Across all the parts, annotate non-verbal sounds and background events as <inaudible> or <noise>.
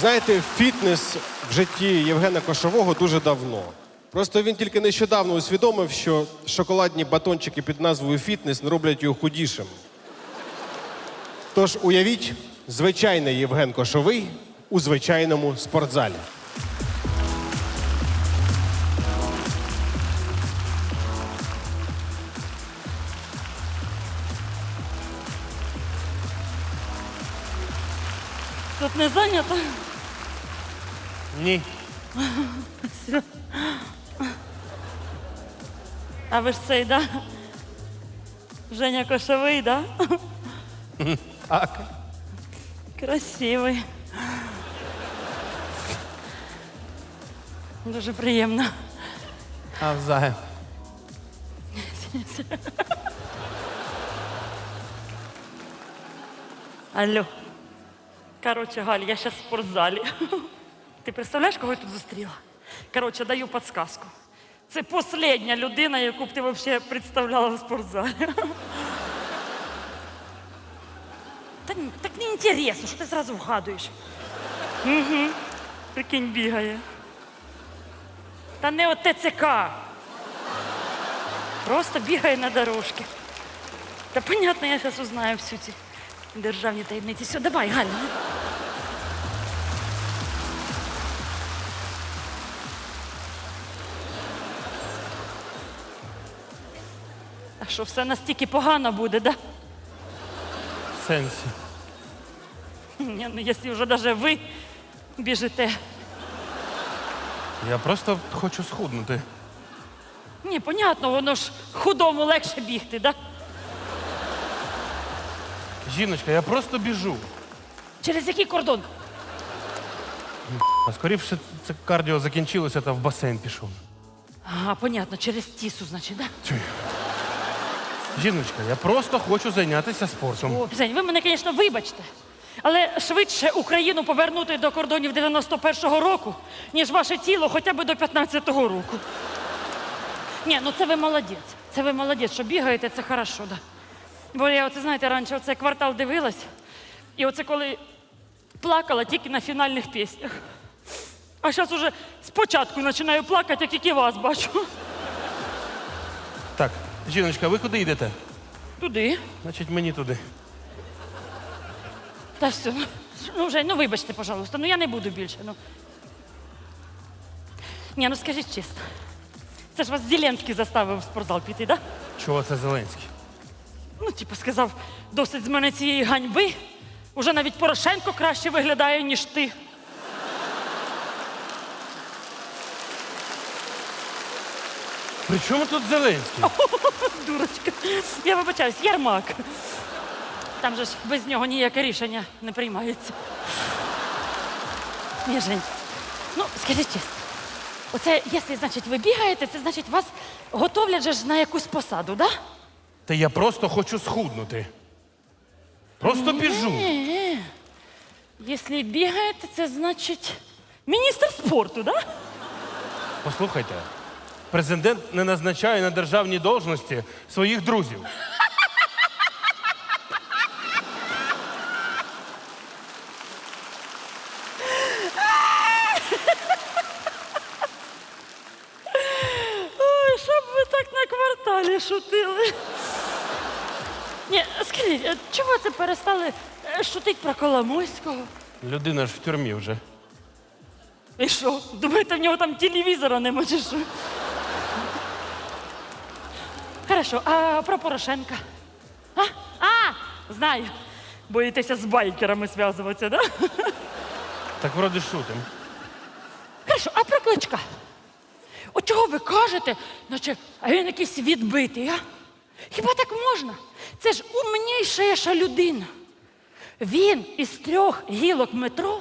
Знаєте, фітнес в житті Євгена Кошового дуже давно. Просто він тільки нещодавно усвідомив, що шоколадні батончики під назвою фітнес не роблять його худішим. Тож уявіть, звичайний Євген Кошовий у звичайному спортзалі. Тут не зайнято. Ні. А ви ж цей, да? Женя Кошовий, да? Так. Красивий. Дуже приємно. А взаєм. Алло. Короче, Галь, я зараз в спортзалі. Ти представляєш, кого я тут зустріла? Короче, даю подсказку. Це остання людина, яку б ти взагалі представляла в спортзалі. Та так не інтересно, що ти зразу вгадуєш. Угу. Прикинь, бігає. Та не от ТЦК. Просто бігає на дорожці. Та понятно, я зараз узнаю всю ці державні таємниці. Все, давай, Галя. Що, все настільки погано буде, да? В сенсі. Ні, ну якщо вже навіть ви біжите. Я просто хочу схуднути. Ні, понятно, воно ж худому легше бігти, да? Жіночка, я просто біжу. Через який кордон? А скоріше це кардіо закінчилося та в басейн пішов. Ага, понятно, через тісу, значить, да? Жіночка, я просто хочу зайнятися спортом. Жень, ви мене, звісно, вибачте. Але швидше Україну повернути до кордонів 91-го року, ніж ваше тіло хоча б до 15-го року. Ні, ну це ви молодець. Це ви молодець, що бігаєте, це хорошо, да. Бо я, оце, знаєте, раніше оце квартал дивилась, і оце коли плакала тільки на фінальних піснях. А зараз уже спочатку починаю плакати, як тільки вас бачу. Так, жіночка, ви куди йдете? Туди. Значить, мені туди. Та все. ну, вже, ну вибачте, пожалуйста, ну я не буду більше. Ну. Ні, ну скажіть чесно. Це ж вас Зеленський заставив в спортзал піти, да? Чого це Зеленський? Ну, типу, сказав, досить з мене цієї ганьби. Уже навіть Порошенко краще виглядає, ніж ти. При чому тут Зеленський? <laughs> Дурочка. Я вибачаюсь, Ярмак. Там же ж без нього ніяке рішення не приймається. Ні, Жень, ну скажіть чесно. Оце, якщо, значить, ви бігаєте, це значить вас готовлять же ж на якусь посаду, да? Та я просто хочу схуднути. Просто біжу. Ні. Якщо бігаєте, це значить міністр спорту, да? Послухайте, президент не назначає на державні должності своїх друзів. Ой, щоб ви так на кварталі шутили. Ні, скажіть, а чого це перестали е, шутити про Коломойського? Людина ж в тюрмі вже. І що? Думаєте, в нього там телевізора нема чи що? Хорошо, а про Порошенка? А? А, знаю. Боїтеся з байкерами зв'язуватися, да? Так вроде шутим. Хорошо, а про кличка? От чого ви кажете, наче а він якийсь відбитий, а? Хіба так можна? Це ж умніша людина. Він із трьох гілок метро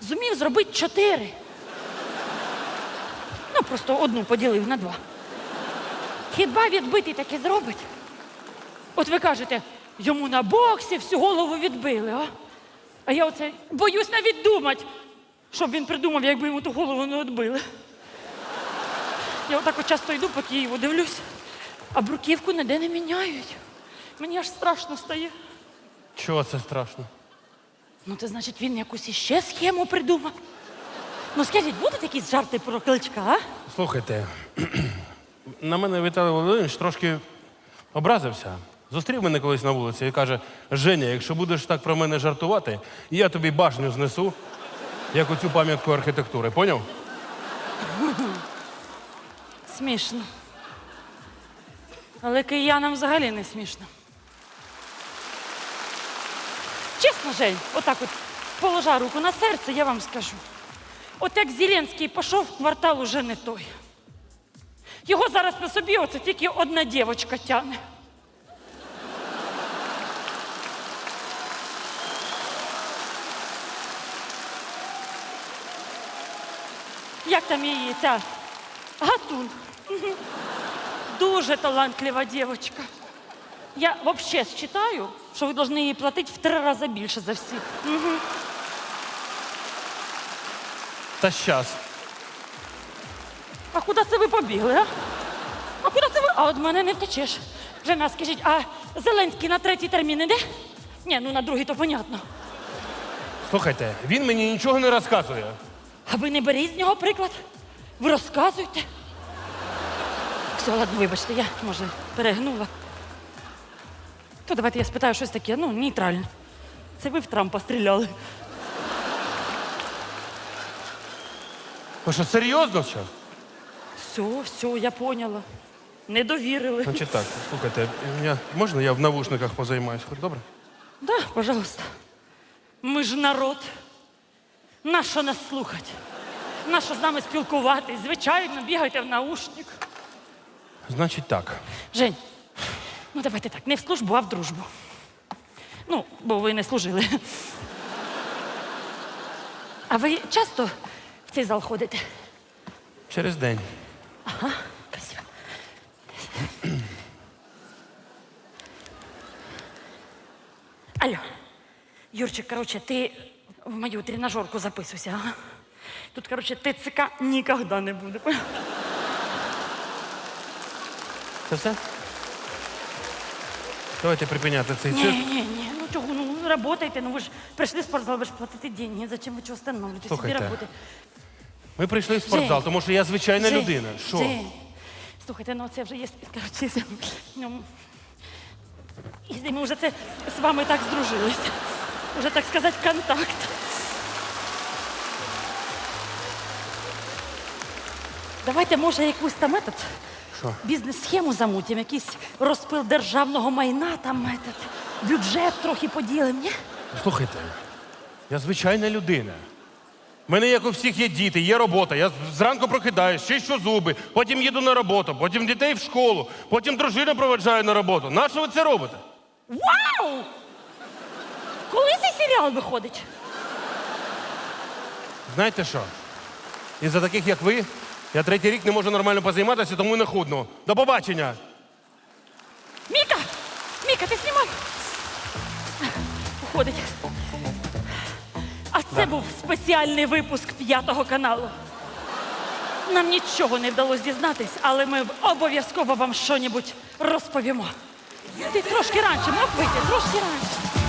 зумів зробити чотири. Ну, просто одну поділив на два. Хіба відбитий таки зробить? От ви кажете, йому на боксі всю голову відбили, а? А я оце боюсь навіть думати, щоб він придумав, якби йому ту голову не відбили. Я отак от часто йду по Києву, дивлюсь, а бруківку ніде не міняють. Мені аж страшно стає. Чого це страшно? Ну, то значить, він якусь іще схему придумав. Ну, скажіть, будуть якісь жарти про кличка, а? Слухайте, на мене Віталій Володимирович трошки образився. Зустрів мене колись на вулиці і каже: Женя, якщо будеш так про мене жартувати, я тобі башню знесу, як оцю пам'ятку архітектури. Поняв? Смішно. Але киянам взагалі не смішно. Чесно, Жень, отак от положа руку на серце, я вам скажу. От як Зеленський пішов, квартал уже не той. Його зараз на собі оце тільки одна дівчинка тягне. Як там її ця Гатун. Дуже талантлива дівчинка. Я взагалі считаю, що ви повинні їй платити в три рази більше за всіх. Та щас. А куди це ви побігли, а? А куди це ви? А від мене не втечеш. Жена, скажіть, а Зеленський на третій термін іде? Ні, ну на другий то понятно. Слухайте, він мені нічого не розказує. А ви не беріть з нього приклад. Ви розказуйте. Все, ладно, вибачте, я, може, перегнула. То давайте я спитаю щось таке, ну, нейтральне. Це ви в Трампа стріляли. Ви що, серйозно зараз? Все, все, я поняла. Не довірили. Значить так, слухайте, я, можна я в навушниках позаймаюсь? Хоч добре? Да, пожалуйста. Ми ж народ. Нащо нас слухати? Нащо з нами спілкуватись? Звичайно, бігайте в наушник. Значить так. Жень, ну давайте так, не в службу, а в дружбу. Ну, бо ви не служили. А ви часто в цей зал ходите? Через день. Спасибо. <clears throat> Алло, Юрчик, короче, ты в мою тренажерку записывайся, ага? Тут, короче, ТЦК никогда не буде. Це все? Давайте припиняти цей цирк. ні, ні, ну чого, ну работайте, ну ви ж прийшли в спортзал, ви ж платите деньги, зачем ви чого встановлюєте? Собі Слухайте, работайте. Ми прийшли в спортзал, Жень, тому що я звичайна Жень, людина. Що? Жень, Слухайте, ну це вже є, коротше, ну, і ми вже це з вами так здружилися. Уже, так сказати, контакт. Давайте, може, якусь там метод, Що? бізнес-схему замутимо, якийсь розпил державного майна, там метод, бюджет трохи поділимо, ні? Слухайте, я звичайна людина. У мене, як у всіх, є діти, є робота. Я зранку прокидаюсь, чищу зуби, потім їду на роботу, потім дітей в школу, потім дружину проведжаю на роботу. Нащо ви це робите? Вау! Коли цей серіал виходить? Знаєте що? Із-за таких, як ви, я третій рік не можу нормально позайматися, тому не худну. До побачення! Міка! Міка, ти знімай! Уходить. Це був спеціальний випуск п'ятого каналу. Нам нічого не вдалося дізнатись, але ми обов'язково вам що-небудь розповімо. Ти трошки раніше мог вийти, трошки раніше.